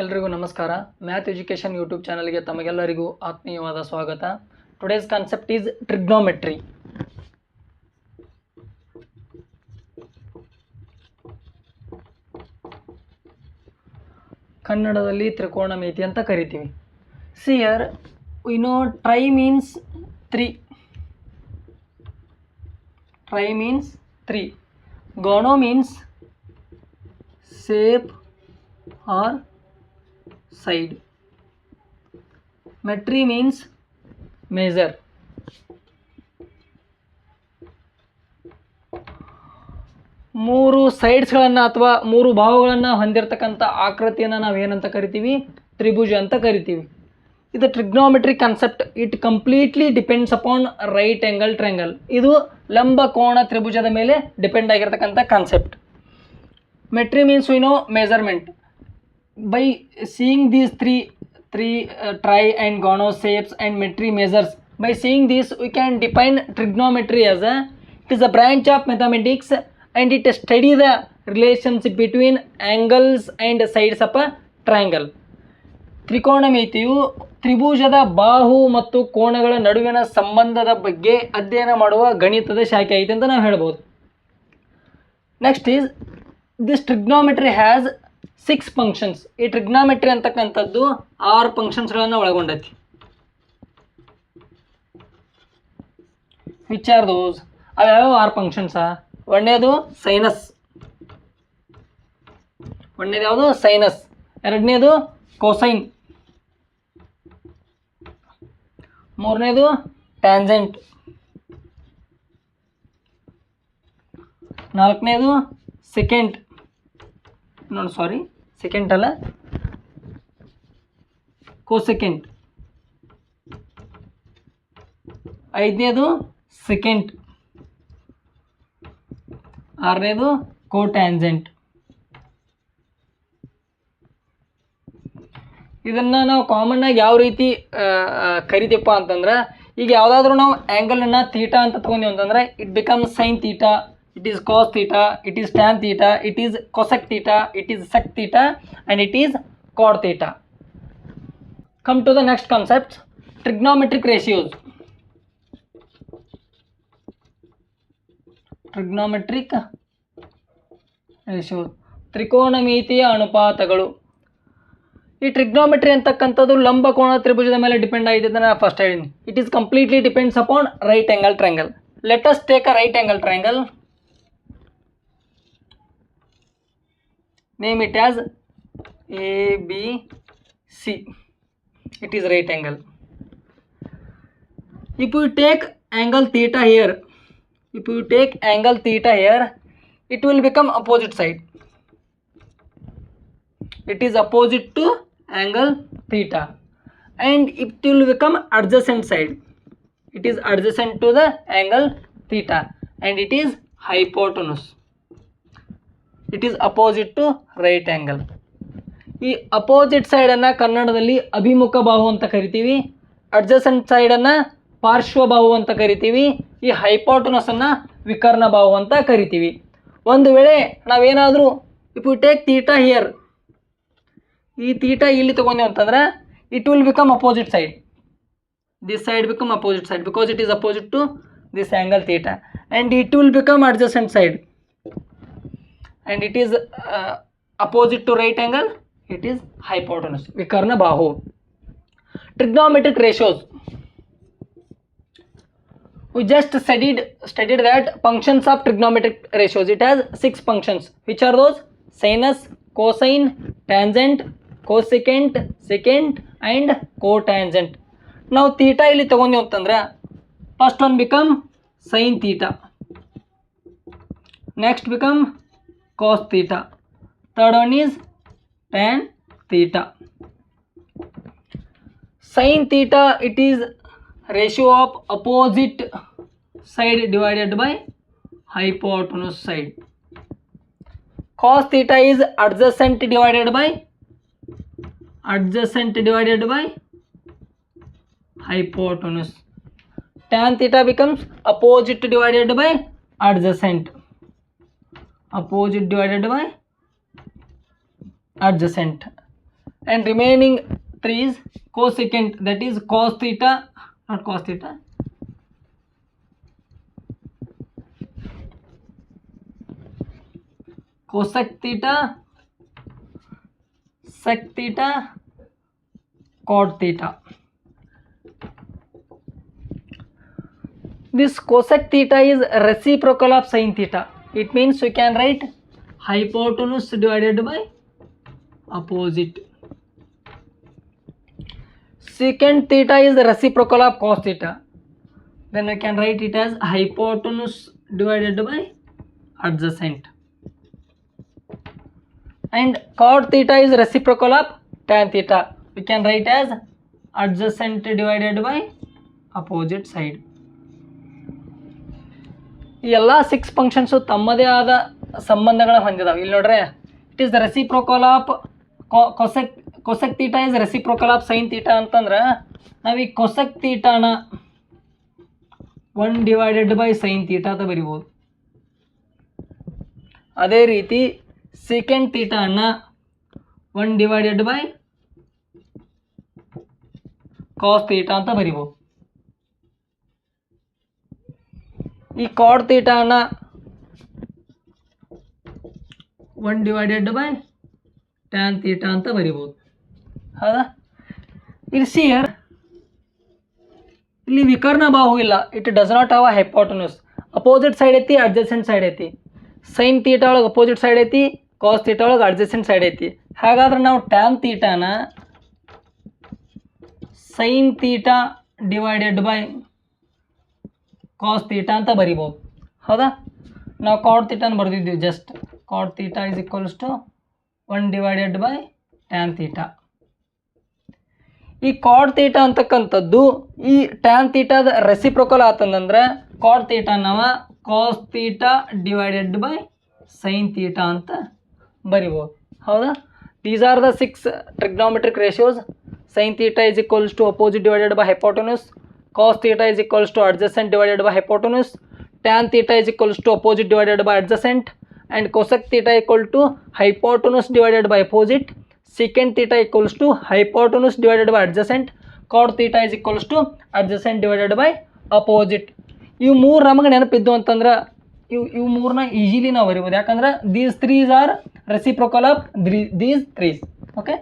ಎಲ್ರಿಗೂ ನಮಸ್ಕಾರ. Math education YouTube ಚಾನಲ್ಗೆ ತಮಗೆಲ್ಲರಿಗೂ ಆತ್ಮೀಯವಾದ ಸ್ವಾಗತ. ಟುಡೇಸ್ ಕಾನ್ಸೆಪ್ಟ್ ಈಸ್ ಟ್ರಿಗ್ನೋಮೆಟ್ರಿ ಕನ್ನಡದಲ್ಲಿ ತ್ರಿಕೋಣಮಿತಿ ಅಂತ ಕರಿತೀವಿ. ಸಿಯರ್ no tri means three tri means three ಗೋಣೋ means shape or side. Metry means measure. ಮೂರು ಸೈಡ್ಸ್ಗಳನ್ನು ಅಥವಾ ಮೂರು ಭಾವಗಳನ್ನು ಹೊಂದಿರತಕ್ಕಂಥ ಆಕೃತಿಯನ್ನು ನಾವು ಏನಂತ ಕರಿತೀವಿ? ತ್ರಿಭುಜ ಅಂತ ಕರಿತೀವಿ. ಇದು trigonometry concept it completely depends upon right angle triangle ಇದು ಲಂಬ ಕೋಣ ತ್ರಿಭುಜದ ಮೇಲೆ ಡಿಪೆಂಡ್ ಆಗಿರತಕ್ಕಂಥ concept metry means we know measurement by seeing these three three uh, tri and gono shapes and metry measures by seeing this we can define trigonometry as a it is a branch of mathematics and it study the relationship between angles and sides of a triangle ತ್ರಿಕೋಣಮಿತಿಯು ತ್ರಿಭುಜದ ಬಾಹು ಮತ್ತು ಕೋಣಗಳ ನಡುವಿನ ಸಂಬಂಧದ ಬಗ್ಗೆ ಅಧ್ಯಯನ ಮಾಡುವ ಗಣಿತದ ಶಾಖೆ ಐತೆ ಅಂತ ನಾವು ಹೇಳ್ಬೋದು next is this trigonometry has six functions ಈ ಟ್ರಿಗ್ನಾಮೆಟ್ರಿ ಅಂತಕ್ಕಂಥದ್ದು ಆರು ಫಂಕ್ಷನ್ಸ್ಗಳನ್ನು ಒಳಗೊಂಡೈತಿ. ವಿಚ್ ಆರ್ ದೋಸ್ ಅವ್ಯಾವ ಆರು ಫಂಕ್ಷನ್ಸಾ ಒಂದನೇದು ಸೈನಸ್ ಒಂದನೇದು ಯಾವುದು? ಸೈನಸ್ ಎರಡನೇದು ಕೋಸೈನ್ ಮೂರನೇದು ಟ್ಯಾನ್ಸೆಂಟ್ ನಾಲ್ಕನೇದು ಸೆಕೆಂಡ್ ನೋಡಿ ಸಾರಿ ಸೆಕೆಂಡ್ ಅಲ್ಲ? ಕೋಸೆಕೆಂಡ್ ಐದನೇದು ಸೆಕೆಂಡ್ ಆರನೇದು ಕೋಟ್ಯಾಂಜೆಂಟ್ ಇದನ್ನು ನಾವು ಕಾಮನ್ನಾಗಿ ಯಾವ ರೀತಿ ಕರಿತೀವಪ್ಪ ಅಂತಂದ್ರೆ, ಈಗ ಯಾವುದಾದ್ರೂ ನಾವು ಆ್ಯಂಗಲನ್ನು ತೀಟಾ ಅಂತ ತೊಗೊಂತೀವಿ ಅಂತಂದ್ರೆ it become sine theta it is cos theta it is tan theta it is cosec theta it is sec theta and it is cot theta come to the next concept trigonometric ratios trigonometric ratios ತ್ರಿಕೋಣಮಿತಿಯ ಅನುಪಾತಗಳು. ಈ trigonometry ಅಂತಕ್ಕಂಥದ್ದು ಲಂಬ ಕೋಣ ತ್ರಿಭುಜದ ಮೇಲೆ depend ಆಗಿದೆ ಅಂತ ನಾನು ಫಸ್ಟ್ ಹೇಳಿನಿ it is completely depends upon right angle triangle let us take a right angle triangle name it as ABC it is right angle. If you take angle theta here if you take angle theta here it will become opposite side. It is opposite to angle theta. And it will become adjacent side. It is adjacent to the angle theta. And it is hypotenuse. It is opposite to right angle ಈ opposite ಸೈಡನ್ನು ಕನ್ನಡದಲ್ಲಿ ಅಭಿಮುಖ ಬಾಹು ಅಂತ ಕರಿತೀವಿ. Adjacent ಸೈಡನ್ನು ಪಾರ್ಶ್ವಬಾಹು ಅಂತ ಕರಿತೀವಿ. ಈ ಹೈಪೋಟನಸನ್ನು ವಿಕರ್ಣ ಬಾಹು ಅಂತ ಕರಿತೀವಿ. ಒಂದು ವೇಳೆ ನಾವೇನಾದರೂ if you take theta here ಈ ತೀಟಾ ಇಲ್ಲಿ ತೊಗೊಂಡು ಅಂತಂದ್ರೆ it will become opposite side this side become opposite side because it is opposite to this angle theta and it will become adjacent side and it is uh, opposite to right angle it is hypotenuse vikarna bahu trigonometric ratios we just studied studied that functions of trigonometric ratios it has six functions which are those sinus cosine tangent cosecant secant and cotangent ನಾವು theta ಇಲ್ಲಿ ತಗೊಂಡ್ವಿ ಅಂತಂದ್ರೆ first one become sine theta next become cos theta. Third one is tan theta. Sin theta it is ratio of opposite side divided by hypotenuse side. Cos theta is adjacent divided by adjacent divided by hypotenuse. Tan theta becomes opposite divided by adjacent opposite divided by adjacent. And remaining 3 is cosecant that is cos theta not cos theta. Cosec theta sec theta cot theta. This cosec theta is reciprocal of sin theta it means we can write hypotenuse divided by opposite. Secant theta is the reciprocal of cos theta. Then we can write it as hypotenuse divided by adjacent. And cot theta is reciprocal of tan theta. We can write as adjacent divided by opposite side ಈ ಎಲ್ಲ six functions ತಮ್ಮದೇ ಆದ ಸಂಬಂಧಗಳನ್ನ ಹೊಂದಿದಾವೆ. ಇಲ್ಲಿ ನೋಡ್ರೆ it is the reciprocal of cosec cosec theta is reciprocal of sine theta ಅಂತಂದ್ರೆ, ನಾವು ಈ cosec ತೀಟಾನ one divided by sine theta ಅಂತ ಬರಿಬೋದು. ಅದೇ ರೀತಿ second ತೀಟಾನ one divided by cos theta ಅಂತ ಬರಿಬೋದು. ಈ cot ತೀಟಾನ one divided by tan theta ಅಂತ ಬರಿಬೋದು. ಹೌದಾ? ಇಲ್ಲಿ ಸಿಯರ್ ಇಲ್ಲಿ ವಿಕರ್ಣ ಬಾಹು ಇಲ್ಲ. It does not have a hypotenuse opposite side ಐತಿ ಅಡ್ಜಸೆಂಟ್ ಸೈಡ್ ಐತಿ. ಸೈನ್ ತೀಟ ಒಳಗೆ ಅಪೋಸಿಟ್ ಸೈಡ್ ಐತಿ ಕಾಸ್ ತೀಟ ಒಳಗೆ ಅಡ್ಜಸೆಂಟ್ ಸೈಡ್ ಐತಿ. ಹಾಗಾದ್ರೆ ನಾವು tan ತೀಟಾನ sine theta divided by cos theta ಅಂತ ಬರಿಬೋದು. ಹೌದಾ? ನಾವು ಕಾಡ್ ತೀಟನ ಬರೆದಿದ್ದೀವಿ just cot theta is equals to one divided by tan theta ಈ ಕಾಡ್ ತೀಟ ಅಂತಕ್ಕಂಥದ್ದು ಈ ಟ್ಯಾನ್ ತೀಟದ ರೆಸಿಪ್ರೊಕಲ್ ಆತಂದ್ರೆ ಕಾಡ್ ತೀಟ ನಾವು cos theta divided by sine theta ಅಂತ ಬರಿಬೋದು. ಹೌದಾ? These are the six trigonometric ratios sine theta is equals to opposite divided by hypotenuse cos theta is equals to adjacent divided by hypotenuse tan theta is equals to opposite divided by adjacent and cosec theta equal to hypotenuse divided by opposite secant theta equals to hypotenuse divided by adjacent cot theta is equals to adjacent divided by opposite ಇವು ಮೂರು ನಮಗೆ ನೆನಪಿದ್ದು ಅಂತಂದ್ರೆ ಇವು ಇವು ಮೂರನ್ನ easily ನಾವು ಬರಿಬೋದು ಯಾಕಂದ್ರೆ these threes are reciprocal of these threes okay